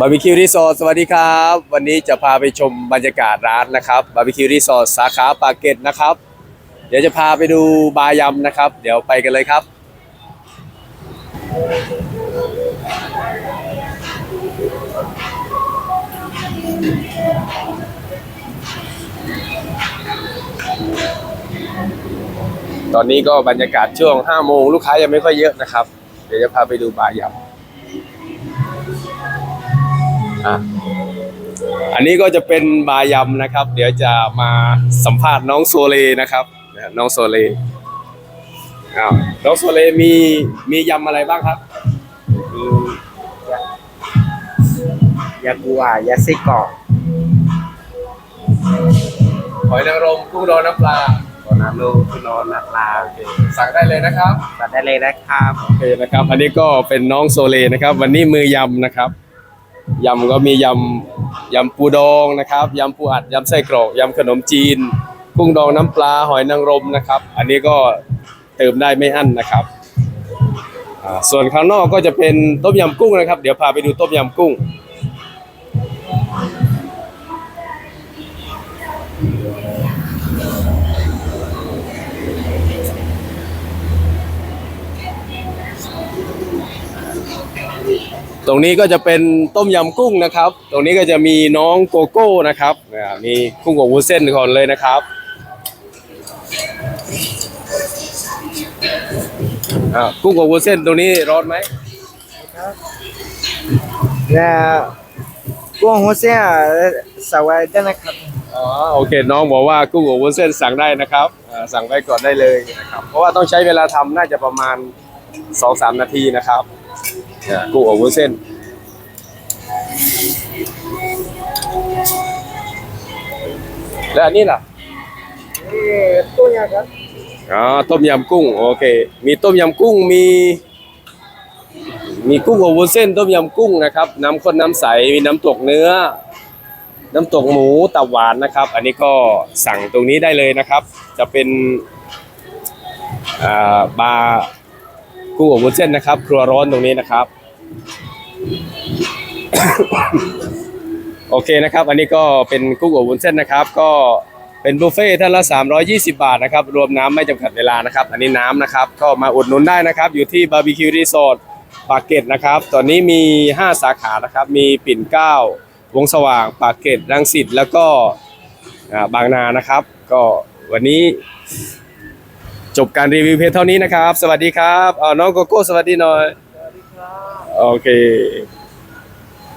บาร์บีคิวรีสอร์ทสวัสดีครับ วันนี้จะพาไปชมบรรยากาศร้านนะครับบาร์บีคิวรีสอร์ทสาขาปากเกร็ดนะครับ เดี๋ยวจะพาไปดูบาร์ยำนะครับ เดี๋ยวไปกันเลยครับ ตอนนี้ก็บรรยากาศช่วง5โมงลูกค้ายังไม่ค่อยเยอะนะครับ เดี๋ยวจะพาไปดูบาร์ยำ อะอันนี้ก็จะเป็นบายำนะครับ เดี๋ยวจะมาสัมภาษณ์น้องโซเลนะครับนะน้องโซเลอ้าวน้องโซเลมีมียำอะไรบ้างครับ มียากัวยาไส้กรอกหอยนางรมกุ้งดองน้ำปลาโอนาลูคุโนนาปลาโอเคสั่งได้เลยนะครับ ตัดได้เลยนะครับ โอเคนะครับ อันนี้ก็เป็นน้องโซเลนะครับ วันนี้มือยำนะครับ ยำก็มียำยำปูดองนะครับยำปูอัดยำไส้กรอกยำขนมจีน กุ้งดองน้ำปลาหอยนางรมนะครับ อันนี้ก็เติมได้ไม่อั้นนะครับส่วนข้างนอกก็จะเป็นต้มยำกุ้งนะครับ เดี๋ยวพาไปดูต้มยำกุ้ง ตรงนี้ก็จะเป็นต้มยำกุ้งนะครับ ตรงนี้ก็จะมีน้องโกโก้นะครับอ่ามีกุ้งกับวุ้นเส้นก่อนเลยนะครับอ่ากุ้งกับวุ้นเส้นตรงนี้ร้อนไหมและกุ้งหัวเสียสวัสดีนะครับอ๋อโอเคน้องบอกว่ากุ้งกับวุ้นเส้นสั่งได้นะครับอ่าสั่งไว้ก่อนได้เลยนะครับเพราะว่าต้องใช้เวลาทำน่าจะประมาณ2-3นาทีนะครับอ่า กุ้งกับวุ้นเส้น แล้วอันนี้ล่ะนี่ตัวยาครับอ๋อต้มยำกุ้ง โอเค มีต้มยำกุ้งมี มีกุ้งอบวุ้นเส้น ต้มยำกุ้งนะครับ น้ำข้นน้ำใส มีน้ำตกเนื้อ น้ำตกหมูตับหวานนะครับ อันนี้ก็สั่งตรงนี้ได้เลยนะครับ จะเป็นอ่าบาร์ กุ้งอบวุ้นเส้นนะครับ ครัวร้อนตรงนี้นะครับ โอเคนะครับ อันนี้ก็เป็นกุ้งอบวุ้นเส้นนะครับ ก็เป็นบุฟเฟ่ท่านละ 320 บาทนะครับ รวมน้ำไม่จำกัดเวลานะครับ อันนี้น้ำนะครับ ก็มาอุดหนุนได้นะครับ อยู่ที่บาร์บีคิวรีสอร์ทปากเกร็ดนะครับ ตอนนี้มี 5 สาขานะครับ มีปิ่นเกล้าวงสว่างปากเกร็ดรังสิตแล้วก็บางนานะครับ ก็วันนี้ จบการรีวิวเพียงเท่านี้นะครับ สวัสดีครับเอาน้องโกโก้สวัสดีหน่อย โอเค